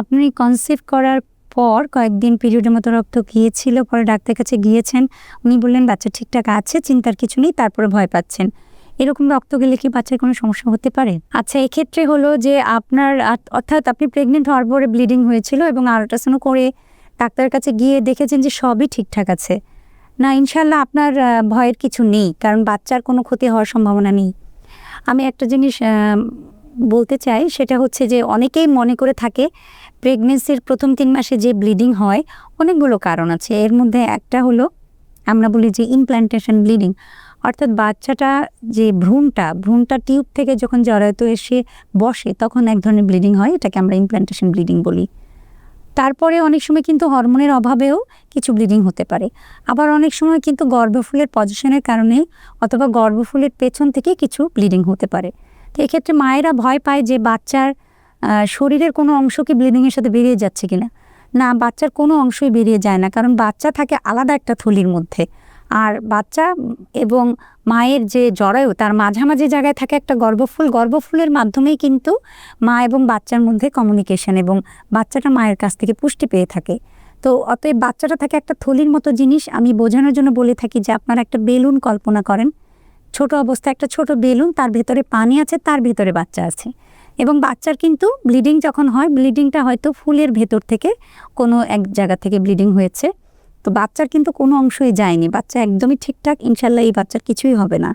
আপনি কনসিভ করার পর কয়েকদিন পিরিয়ডের মতো রক্ত গিয়েছিল, পরে ডাক্তার কাছে গিয়েছেন। উনি বললেন, বাচ্চা ঠিকঠাক আছে, চিন্তার কিছু নেই, তারপরে ভয় পাচ্ছেন। এরকম রক্ত গেলে কি বাচ্চার কোনো সমস্যা হতে পারে? আচ্ছা এক্ষেত্রে হলো যে আপনার অর্থাৎ আপনি প্রেগনেন্ট হওয়ার পরে ব্লিডিং হয়েছিল এবং আল্ট্রাসাউন্ড করে ডাক্তারের কাছে গিয়ে দেখেছেন যে সবই ঠিকঠাক আছে। না ইনশাল্লাহ আপনার ভয়ের কিছু নেই, কারণ বাচ্চার কোনো ক্ষতি হওয়ার সম্ভাবনা নেই। আমি একটা জিনিস বলতে চাই সেটা হচ্ছে যে অনেকেই মনে করে থাকে প্রেগনেন্সির প্রথম তিন মাসে যে ব্লিডিং হয়, অনেকগুলো কারণ আছে। এর মধ্যে একটা হলো, আমরা বলি যে ইমপ্ল্যান্টেশন ব্লিডিং অর্থাৎ বাচ্চাটা যে ভ্রূণটা ভ্রূণটা টিউব থেকে যখন জরায়ুতে এসে বসে তখন এক ধরনের ব্লিডিং হয়, এটাকে আমরা ইমপ্ল্যান্টেশন ব্লিডিং বলি। তারপরে অনেক সময় কিন্তু হরমোনের অভাবেও কিছু ব্লিডিং হতে পারে। আবার অনেক সময় কিন্তু গর্ভফুলের পজিশনের কারণে অথবা গর্ভফুলের পেছন থেকে কিছু ব্লিডিং হতে পারে। তো এক্ষেত্রে মায়েরা ভয় পায় যে বাচ্চার শরীরের কোনো অংশ কি ব্লিডিংয়ের সাথে বেরিয়ে যাচ্ছে কিনা। না, বাচ্চার কোনো অংশই বেরিয়ে যায় না, কারণ বাচ্চা থাকে আলাদা একটা থলির মধ্যে। আর বাচ্চা এবং মায়ের যে জরায়ু, তার মাঝামাঝি জায়গায় থাকে একটা গর্ভফুল। গর্ভফুলের মাধ্যমেই কিন্তু মা এবং বাচ্চার মধ্যে কমিউনিকেশন এবং বাচ্চাটা মায়ের কাছ থেকে পুষ্টি পেয়ে থাকে। তো অতএব বাচ্চাটা থাকে একটা থলির মতো জিনিস। আমি বোঝানোর জন্য বলে থাকি যে আপনারা একটা বেলুন কল্পনা করেন। ছোট অবস্থায় একটা ছোট বেলুন, তার ভেতরে পানি আছে, তার ভেতরে বাচ্চা আছে। এবং বাচ্চার কিন্তু ব্লিডিং যখন হয় ব্লিডিংটা হয়তো ফুলের ভেতর থেকে কোনো এক জায়গা থেকে ব্লিডিং হয়েছে। তো বাচ্চার কিন্তু কোনো অংশই যায়নি। বাচ্চা একদমই ঠিকঠাক, ইনশাল্লাহ এই বাচ্চার কিছুই হবে না।